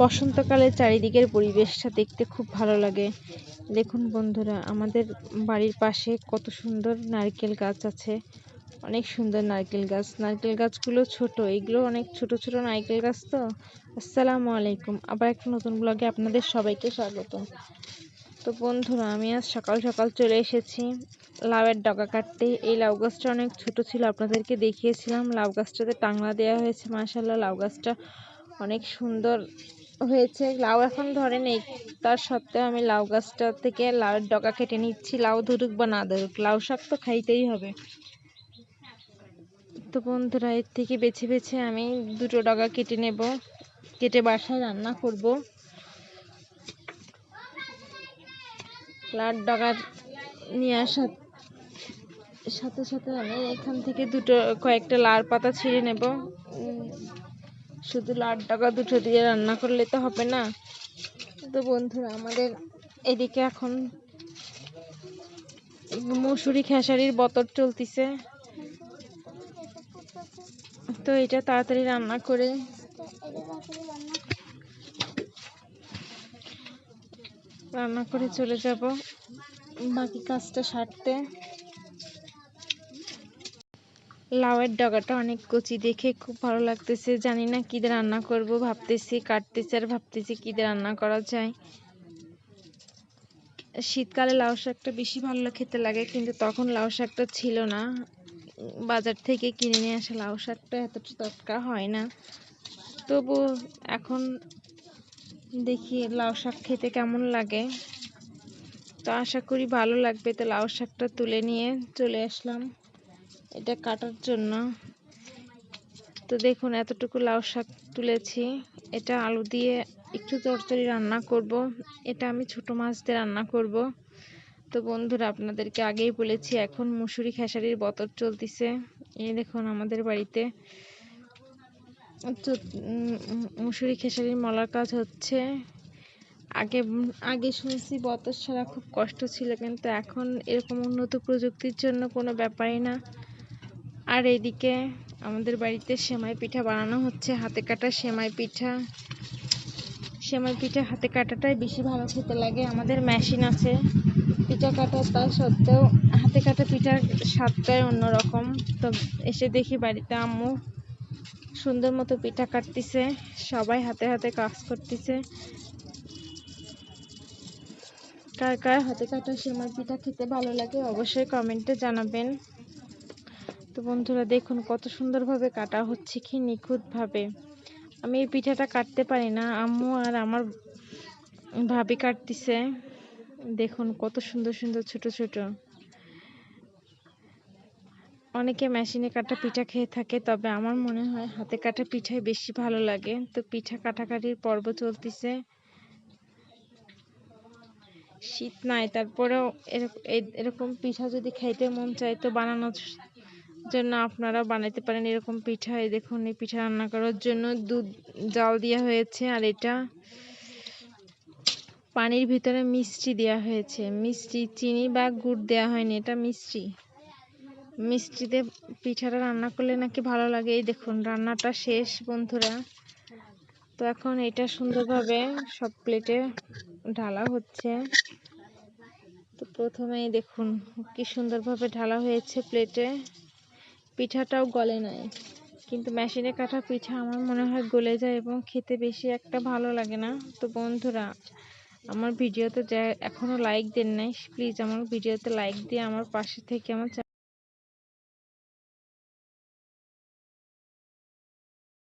বসন্তকালে চারিদিকের পরিবেশটা দেখতে খুব ভালো লাগে। দেখুন বন্ধুরা, আমাদের বাড়ির পাশে কত সুন্দর নারকেল গাছ আছে। অনেক সুন্দর নারকেল গাছ। নারকেল গাছগুলো ছোট, এগুলো অনেক ছোট ছোট নারকেল গাছ তো? আসসালামু আলাইকুম। আবার একটা নতুন ব্লগে আপনাদের সবাইকে স্বাগত। তো বন্ধুরা, আমি আজ সকাল সকাল চলে এসেছি লাউয়ের ডগা কাটতে। এই লাউ গাছটা অনেক ছোট ছিল, আপনাদেরকে দেখিয়েছিলাম। লাউ গাছটাতে টাংলা দেওয়া হয়েছে মাসাল্লাহ লাউ গাছটা অনেক সুন্দর হয়েছে। লাউ এখন ধরে নেই। তার সত্ত্বেও আমি লাউ গাছটা থেকে লাউয়ের ডগা কেটে নিচ্ছি। লাউ ধরুক বা না ধরুক, লাউ শাক তো খাইতেই হবে। তো বন্ধুরা, এর থেকে বেছে বেছে আমি দুটো ডগা কেটে নেব। কেটে বাসায় রান্না করব। লাউর ডগা নিয়ে আসার সাথে সাথে আমি এখান থেকে দুটো কয়েকটা লাল পাতা ছিঁড়ে নেব। শুধু লাল টাকা দুটো দিয়ে রান্না করলে তো হবে না। তো বন্ধুরা, আমাদের এদিকে এখন মুসুরি খেসারির বতর চলতেছে। তো এটা তাড়াতাড়ি রান্না করে রান্না করে চলে যাব। বাকি কাজটা সারতে। লাউয়ের ডগাটা অনেক কচি দেখে খুব ভালো লাগতেছে। জানি না কী দিয়ে রান্না করব, ভাবতেছি কাটতেছি আর ভাবতেছি কী দিয়ে রান্না করা যায়। শীতকালে লাউ শাকটা বেশি ভালো খেতে লাগে, কিন্তু তখন লাউ শাকটা ছিল না। বাজার থেকে কিনে নিয়ে আসা লাউ শাকটা এতটা তটকা হয় না। তবু এখন দেখি লাউ শাক খেতে কেমন লাগে। তো আশা করি ভালো লাগবে। তো লাউ শাকটা তুলে নিয়ে চলে আসলাম। এটা কাটার জন্য। তো দেখুন, এতটুকু লাউ শাক তুলেছি। এটা আলু দিয়ে একটু তরকারি রান্না করব। এটা আমি ছোট মাছ দিয়ে রান্না করব। তো বন্ধুরা, আপনাদেরকে আগেই বলেছি, এখন মুসুরি খেসারির বতর চলতেছে। এই দেখুন, আমাদের বাড়িতে মুসুরি খেসারির মলার কাজ হচ্ছে। আগে আগে শুনেছি, বতর ছাড়া খুব কষ্ট ছিল, কিন্তু এখন এরকম উন্নত প্রযুক্তির জন্য কোনো ব্যাপারই না। আর এদিকে আমাদের বাড়িতে সেমাই পিঠা বানানো হচ্ছে, হাতে কাটা সেমাই পিঠা। সেমাই পিঠা হাতে কাটাটাই বেশি ভালো খেতে লাগে। আমাদের মেশিন আছে পিঠা কাটা, তা সত্ত্বেও হাতে কাটা পিঠার স্বাদটাই অন্যরকম। তো এসে দেখি বাড়িতে আম্মু সুন্দর মতো পিঠা কাটতেছে, সবাই হাতে হাতে কাজ করতেছে। কার কার হাতে কাটা সেমাই পিঠা খেতে ভালো লাগে অবশ্যই কমেন্টে জানাবেন। তো বন্ধুরা দেখুন কত সুন্দরভাবে কাটা হচ্ছে, কি নিখুঁতভাবে। আমি এই পিঠাটা কাটতে পারি না, আম্মু আর আমার ভাবি কাটতেছে। দেখুন কত সুন্দর সুন্দর ছোট ছোট। অনেকে মেশিনে কাটা পিঠা খেয়ে থাকে, তবে আমার মনে হয় হাতে কাটা পিঠাই বেশি ভালো লাগে। তো পিঠা কাটাকাটির পর্ব চলতেছে। শীত নাই, তারপরেও এরকম পিঠা যদি খাইতে মন চায় তো বানানোর জন্য আপনারা বানাইতে পারেন এরকম পিঠা। এই দেখুন, এই পিঠা রান্না করার জন্য দুধ, জাল দেওয়া হয়েছে আর এটা পানির ভিতরে মিষ্টি দেওয়া হয়েছে। মিষ্টি, চিনি বা গুড় দেওয়া হয়নি, এটা মিষ্টি। মিষ্টিতে পিঠাটা রান্না করলে নাকি ভালো লাগে। এই দেখুন, রান্নাটা শেষ বন্ধুরা। তো এখন এটা সুন্দরভাবে সব প্লেটে ঢালা হচ্ছে। তো প্রথমেই দেখুন, কি সুন্দরভাবে ঢালা হয়েছে প্লেটে। পিঠাটাও গলে নাই। কিন্তু মেশিনে কাটা পিঠা আমার মনে হয় গলে যায় এবং খেতে বেশি একটা ভালো লাগে না। তো বন্ধুরা, আমার ভিডিওতে যা এখনও লাইক দেন নাই প্লিজ আমার ভিডিওতে লাইক দিয়ে আমার পাশে থেকে আমার